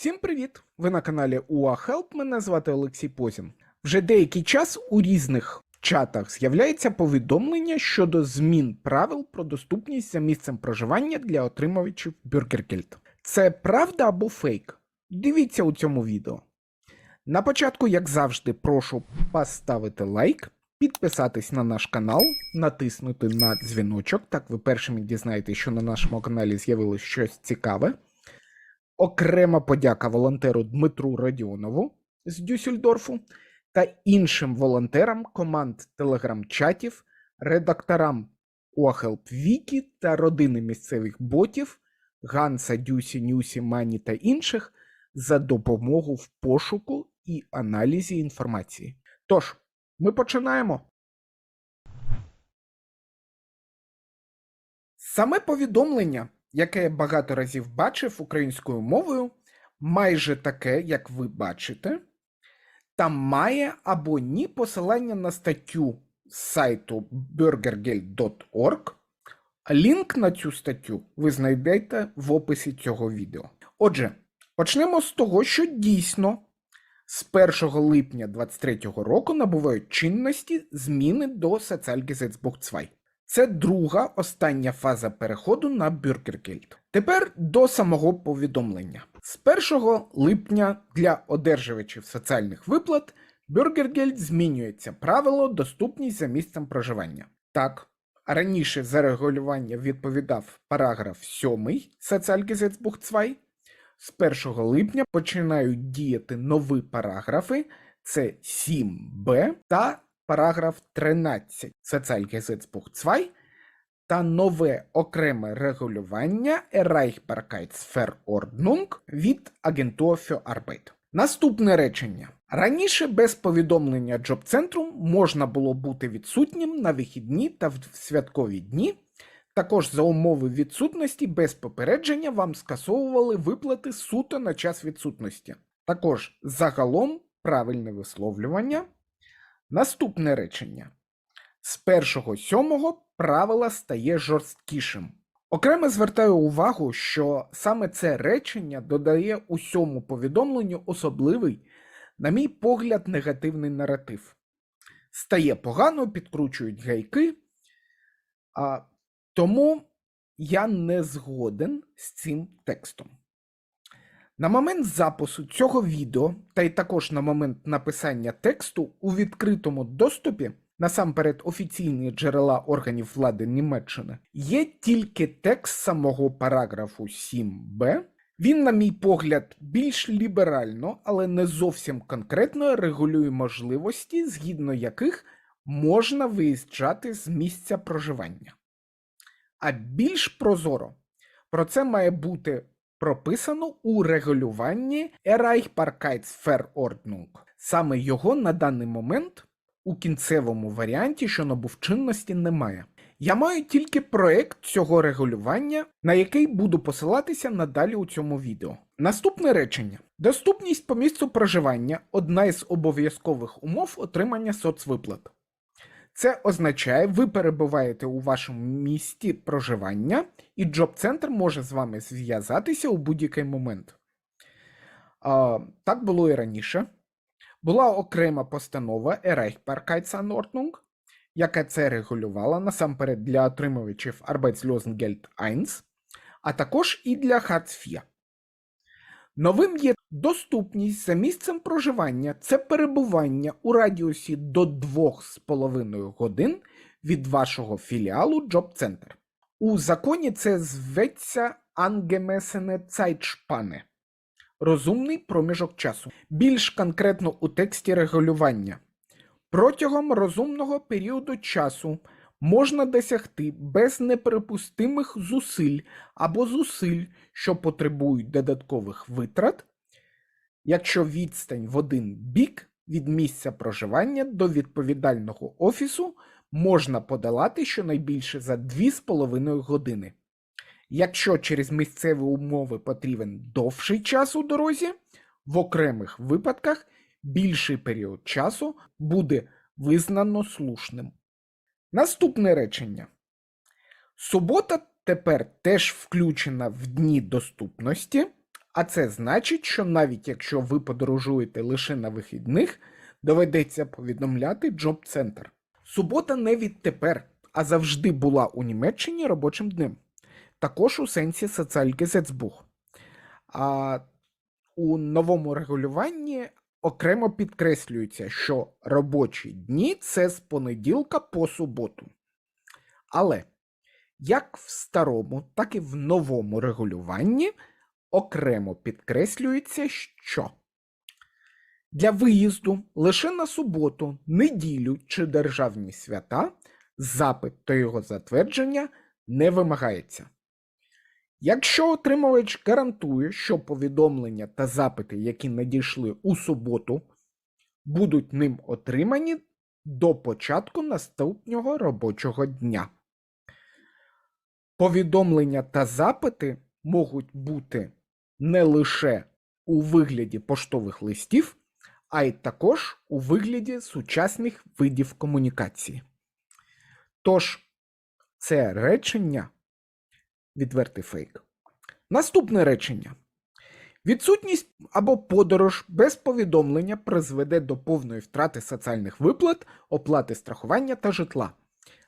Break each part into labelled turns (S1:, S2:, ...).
S1: Всім привіт! Ви на каналі UAHelp, мене звати Олексій Позін. Вже деякий час у різних чатах з'являється повідомлення щодо змін правил про доступність за місцем проживання для отримувачів BurgerGuild. Це правда або фейк? Дивіться у цьому відео. На початку, як завжди, прошу поставити лайк, підписатись на наш канал, натиснути на дзвіночок, так ви першими дізнаєтесь, що на нашому каналі з'явилось щось цікаве. Окрема подяка волонтеру Дмитру Радіонову з Дюссельдорфу та іншим волонтерам команд телеграм-чатів, редакторам Охелп Вікі та родини місцевих ботів Ганса, Дюсі, Нюсі, Мані та інших за допомогу в пошуку і аналізі інформації. Тож, ми починаємо. Саме повідомлення, яке я багато разів бачив українською мовою, майже таке, як ви бачите, там має або ні посилання на статтю з сайту burgergeld.org. Лінк на цю статтю ви знайдете в описі цього відео. Отже, почнемо з того, що дійсно з 1 липня 2023 року набувають чинності зміни до Sozialgesetzbuch 2. Це друга остання фаза переходу на Bürgergeld. Тепер до самого повідомлення. З 1 липня для одержувачів соціальних виплат Bürgergeld змінюється правило доступність за місцем проживання. Так, раніше за регулювання відповідав параграф 7 Sozialgesetzbuch 2. З 1 липня починають діяти нові параграфи: це 7б та параграф 13 Sozialgesetzbuch 2 та нове окреме регулювання Erreichbarkeitsverordnung від Agentur für Arbeit. Наступне речення. Раніше без повідомлення джоб-центру можна було бути відсутнім на вихідні та в святкові дні. Також за умови відсутності без попередження вам скасовували виплати суто на час відсутності. Також загалом правильне висловлювання. Наступне речення. З 1.7 правила стає жорсткішим. Окремо звертаю увагу, що саме це речення додає усьому повідомленню особливий, на мій погляд, негативний наратив. Стає погано, підкручують гайки, а, тому я не згоден з цим текстом. На момент запису цього відео, та й також на момент написання тексту у відкритому доступі, насамперед офіційні джерела органів влади Німеччини, є тільки текст самого параграфу 7б. Він, на мій погляд, більш ліберально, але не зовсім конкретно регулює можливості, згідно яких можна виїжджати з місця проживання. А більш прозоро про це має бути прописано у регулюванні Erreichbarkeitsverordnung. Саме його на даний момент у кінцевому варіанті, що набув чинності, немає. Я маю тільки проект цього регулювання, на який буду посилатися надалі у цьому відео. Наступне речення: доступність по місцю проживання одна із обов'язкових умов отримання соцвиплат. Це означає, ви перебуваєте у вашому місті проживання, і джоб-центр може з вами зв'язатися у будь-який момент. А, так було і раніше. Була окрема постанова Erreichbarkeitsanordnung, яка це регулювала насамперед для отримувачів Arbeitslosengeld 1, а також і для Hartz IV. Новим є доступність за місцем проживання це перебування у радіусі до 2,5 годин від вашого філіалу Center. У законі це зветься angemessene Zeitspanne – розумний проміжок часу. Більш конкретно у тексті регулювання. Протягом розумного періоду часу можна досягти без неприпустимих зусиль або зусиль, що потребують додаткових витрат, якщо відстань в один бік від місця проживання до відповідального офісу можна подолати щонайбільше за 2,5 години. Якщо через місцеві умови потрібен довший час у дорозі, в окремих випадках більший період часу буде визнано слушним. Наступне речення. Субота тепер теж включена в дні доступності, А це значить, що навіть якщо ви подорожуєте лише на вихідних, доведеться повідомляти Джоб Центр. Субота не відтепер, а завжди була у Німеччині робочим днем. Також у сенсі Соціальгезецбух. А у новому регулюванні окремо підкреслюється, що робочі дні це з понеділка по суботу. Але як в старому, так і в новому регулюванні окремо підкреслюється, що для виїзду лише на суботу, неділю чи державні свята запит та його затвердження не вимагається. Якщо отримувач гарантує, що повідомлення та запити, які надійшли у суботу, будуть ним отримані до початку наступного робочого дня. Повідомлення та запити можуть бути не лише у вигляді поштових листів, а й також у вигляді сучасних видів комунікації. Тож, це речення відвертий фейк. Наступне речення. Відсутність або подорож без повідомлення призведе до повної втрати соціальних виплат, оплати страхування та житла.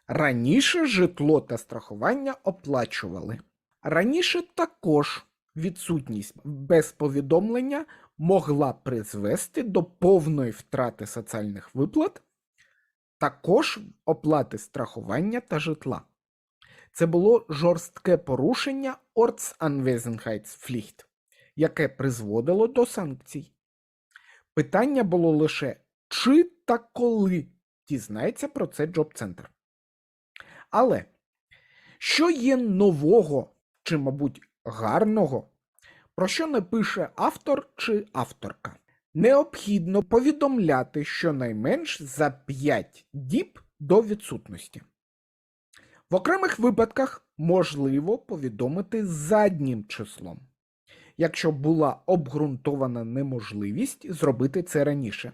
S1: Раніше житло та страхування оплачували. Раніше також відсутність без повідомлення могла призвести до повної втрати соціальних виплат, також оплати страхування та житла. Це було жорстке порушення Ortsanwesenheitspflicht, яке призводило до санкцій. Питання було лише, чи та коли дізнається про це Джоб-центр. Але що є нового, чи, мабуть, гарного, про що не пише автор чи авторка? Необхідно повідомляти щонайменш за 5 діб до відсутності. В окремих випадках можливо повідомити заднім числом, якщо була обґрунтована неможливість зробити це раніше.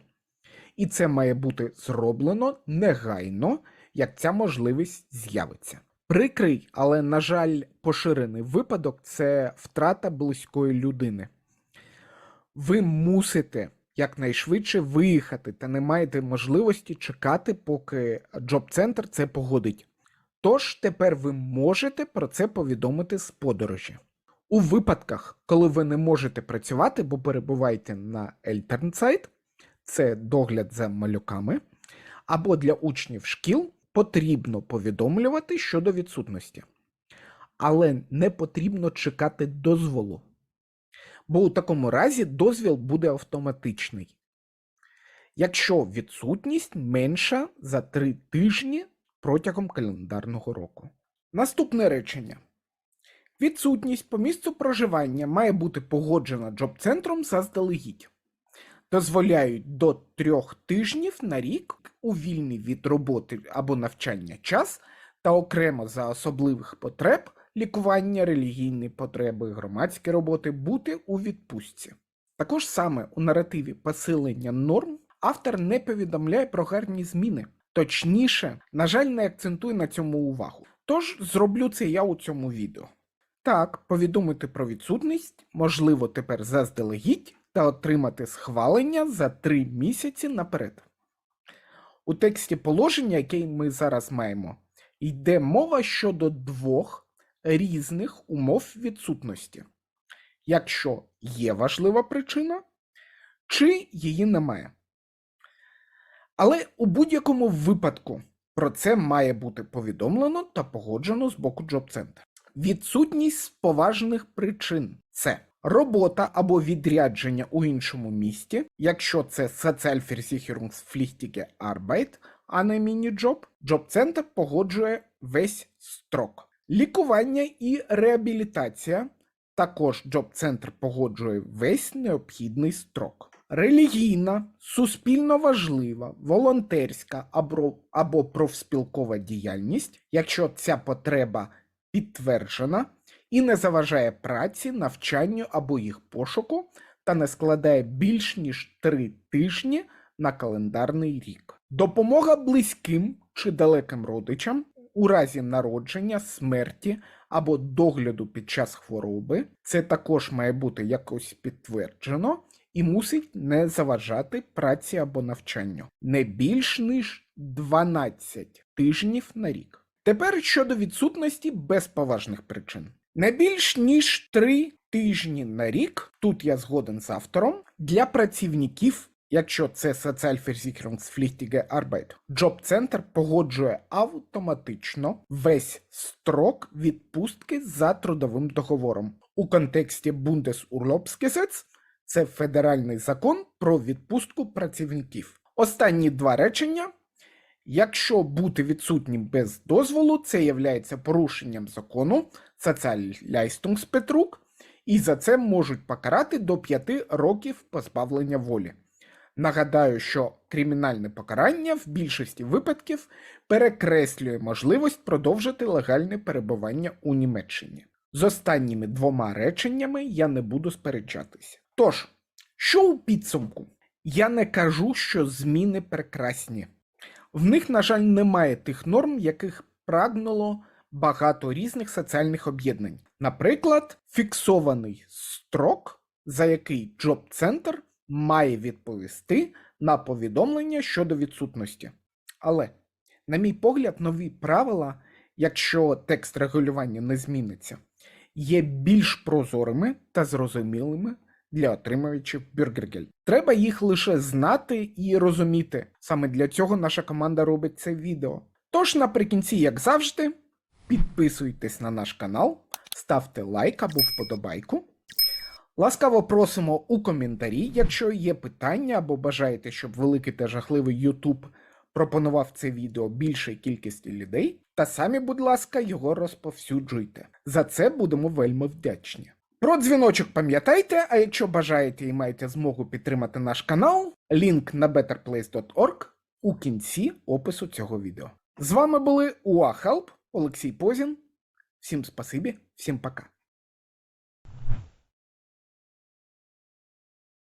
S1: І це має бути зроблено негайно, як ця можливість з'явиться. Прикрий, але, на жаль, поширений випадок це втрата близької людини. Ви мусите якнайшвидше виїхати та не маєте можливості чекати, поки Джоб-центр це погодить. Тож тепер ви можете про це повідомити з подорожі. У випадках, коли ви не можете працювати, бо перебуваєте на Ельтернсайт, це догляд за малюками, або для учнів шкіл потрібно повідомлювати щодо відсутності. Але не потрібно чекати дозволу. Бо у такому разі дозвіл буде автоматичний. Якщо відсутність менша за 3 тижні протягом календарного року. Наступне речення. Відсутність по місцю проживання має бути погоджена джоб-центром заздалегідь. Дозволяють до трьох тижнів на рік у вільний від роботи або навчання час та окремо за особливих потреб лікування, релігійні потреби, громадські роботи бути у відпустці. Також саме у наративі посилення норм автор не повідомляє про гарні зміни. Точніше, на жаль, не акцентує на цьому увагу. Тож зроблю це я у цьому відео. Так, повідомити про відсутність можливо тепер заздалегідь та отримати схвалення за 3 місяці наперед. У тексті положення, яке ми зараз маємо, йде мова щодо двох різних умов відсутності. Якщо є важлива причина, чи її немає. Але у будь-якому випадку про це має бути повідомлено та погоджено з боку Джоб-центра. Відсутність поважних причин це робота або відрядження у іншому місті, якщо це Sozialversicherungspflichtige Arbeit, а не міні-джоб, Джоб-центр погоджує весь строк. Лікування і реабілітація. Також Джоб-центр погоджує весь необхідний строк. Релігійна, суспільно важлива, волонтерська або, або профспілкова діяльність, якщо ця потреба підтверджена і не заважає праці, навчанню або їх пошуку, та не складає більш ніж 3 тижні на календарний рік. Допомога близьким чи далеким родичам у разі народження, смерті або догляду під час хвороби. Це також має бути якось підтверджено і мусить не заважати праці або навчанню не більш ніж 12 тижнів на рік. Тепер щодо відсутності без поважних причин. Не більш ніж 3 тижні на рік, тут я згоден з автором, для працівників, якщо це Sozialversicherungspflichtige Arbeit, Джоб-центр погоджує автоматично весь строк відпустки за трудовим договором. У контексті Bundesurlaubsgesetz це федеральний закон про відпустку працівників. Останні два речення. Якщо бути відсутнім без дозволу, це є порушенням закону Sozialleistungsbetrug, і за це можуть покарати до 5 років позбавлення волі. Нагадаю, що кримінальне покарання в більшості випадків перекреслює можливість продовжити легальне перебування у Німеччині. З останніми двома реченнями я не буду сперечатися. Тож, що у підсумку? Я не кажу, що зміни прекрасні. В них, на жаль, немає тих норм, яких прагнуло багато різних соціальних об'єднань. Наприклад, фіксований строк, за який Джоб-центр має відповісти на повідомлення щодо відсутності. Але, на мій погляд, нові правила, якщо текст регулювання не зміниться, є більш прозорими та зрозумілими для отримувачів Бюргергель. Треба їх лише знати і розуміти. Саме для цього наша команда робить це відео. Тож наприкінці, як завжди, підписуйтесь на наш канал, ставте лайк або вподобайку. Ласкаво просимо у коментарі, якщо є питання або бажаєте, щоб великий та жахливий YouTube пропонував це відео більшій кількості людей, та самі, будь ласка, його розповсюджуйте. За це будемо вельми вдячні. Про дзвіночок пам'ятайте, а якщо бажаєте і маєте змогу підтримати наш канал, лінк на betterplace.org у кінці опису цього відео. З вами були УАХелп, Олексій Позін. Всім спасибі, всім пока.